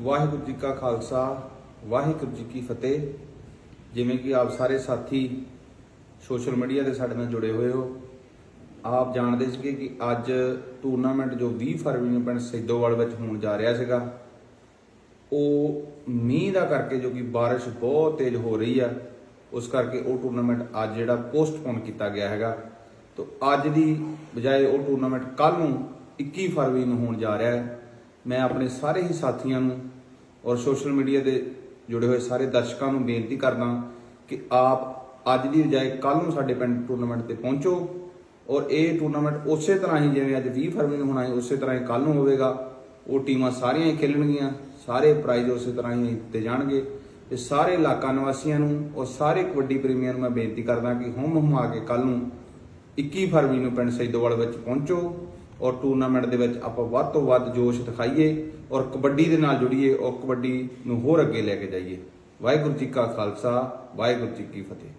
ਵਾਹਿਗੁਰੂ ਜੀ ਕਾ ਖਾਲਸਾ, ਵਾਹਿਗੁਰੂ ਜੀ ਕੀ ਫਤਿਹ। ਜਿਵੇਂ ਕਿ ਆਪ ਸਾਰੇ ਸਾਥੀ ਸੋਸ਼ਲ ਮੀਡੀਆ ਤੇ ਸਾਡੇ ਨਾਲ ਜੁੜੇ ਹੋਏ ਹੋ। ਆਪ ਜਾਣਦੇ ਸੀਗੇ ਕਿ ਅੱਜ ਟੂਰਨਾਮੈਂਟ ਜੋ 20 ਫਰਵਰੀ ਨੂੰ ਪਿੰਡ ਸੈਦੋਵਾਲ ਵਿੱਚ ਹੋਣ ਜਾ ਰਿਹਾ ਸੀਗਾ, ਉਹ ਮੀਂਹ ਦਾ ਕਰਕੇ ਜੋ ਕਿ ਬਾਰਿਸ਼ ਬਹੁਤ ਤੇਜ਼ ਹੋ ਰਹੀ ਆ, ਉਸ ਕਰਕੇ ਉਹ ਟੂਰਨਾਮੈਂਟ ਅੱਜ ਜਿਹੜਾ ਪੋਸਟਪੋਨ ਕੀਤਾ ਗਿਆ ਹੈਗਾ। ਤੋਂ ਅੱਜ ਦੀ ਬਜਾਏ ਉਹ ਟੂਰਨਾਮੈਂਟ ਕੱਲ ਨੂੰ 21 ਫਰਵਰੀ ਨੂੰ ਹੋਣ ਜਾ ਰਿਹਾ ਹੈ। ਮੈਂ ਆਪਣੇ ਸਾਰੇ ਹੀ ਸਾਥੀਆਂ ਨੂੰ ਔਰ ਸੋਸ਼ਲ ਮੀਡੀਆ ਦੇ ਜੁੜੇ ਹੋਏ ਸਾਰੇ ਦਰਸ਼ਕਾਂ ਨੂੰ ਬੇਨਤੀ ਕਰਦਾ ਕਿ ਆਪ ਅੱਜ ਦੀ ਬਜਾਏ ਕੱਲ ਨੂੰ ਸਾਡੇ ਪਿੰਡ ਟੂਰਨਾਮੈਂਟ ਤੇ ਪਹੁੰਚੋ ਔਰ ਇਹ ਟੂਰਨਾਮੈਂਟ ਉਸੇ ਤਰ੍ਹਾਂ ਹੀ ਜਿਵੇਂ ਅੱਜ 20 ਫਰਵਰੀ ਨੂੰ ਹੋਣਾ ਹੈ ਉਸੇ ਤਰ੍ਹਾਂ ਹੀ ਕੱਲ ਨੂੰ ਹੋਵੇਗਾ, ਉਹ ਟੀਮਾਂ ਸਾਰੀਆਂ ਹੀ ਖੇਲਣਗੀਆਂ, ਸਾਰੇ ਪ੍ਰਾਈਜ਼ ਉਸੇ ਤਰ੍ਹਾਂ ਹੀ ਦਿੱਤੇ ਜਾਣਗੇ ਤੇ ਸਾਰੇ ਇਲਾਕਾ ਨਿਵਾਸੀਆਂ ਨੂੰ ਔਰ ਸਾਰੇ ਕਬੱਡੀ ਪ੍ਰੇਮੀਆਂ ਨੂੰ ਮੈਂ ਬੇਨਤੀ ਕਰਦਾ ਕਿ ਹੁਮ ਹੁਮ ਆ ਕੇ ਕੱਲ ਨੂੰ 21 ਫਰਵਰੀ ਨੂੰ ਪਿੰਡ ਸੈਦੋਵਾਲ ਵਿੱਚ ਪਹੁੰਚੋ ਔਰ ਟੂਰਨਾਮੈਂਟ ਦੇ ਵਿੱਚ ਆਪਾਂ ਵੱਧ ਤੋਂ ਵੱਧ ਜੋਸ਼ ਦਿਖਾਈਏ ਔਰ ਕਬੱਡੀ ਦੇ ਨਾਲ ਜੁੜੀਏ ਔਰ ਕਬੱਡੀ ਨੂੰ ਹੋਰ ਅੱਗੇ ਲੈ ਕੇ ਜਾਈਏ। ਵਾਹਿਗੁਰੂ ਜੀ ਕਾ ਖਾਲਸਾ, ਵਾਹਿਗੁਰੂ ਜੀ ਕੀ ਫਤਿਹ।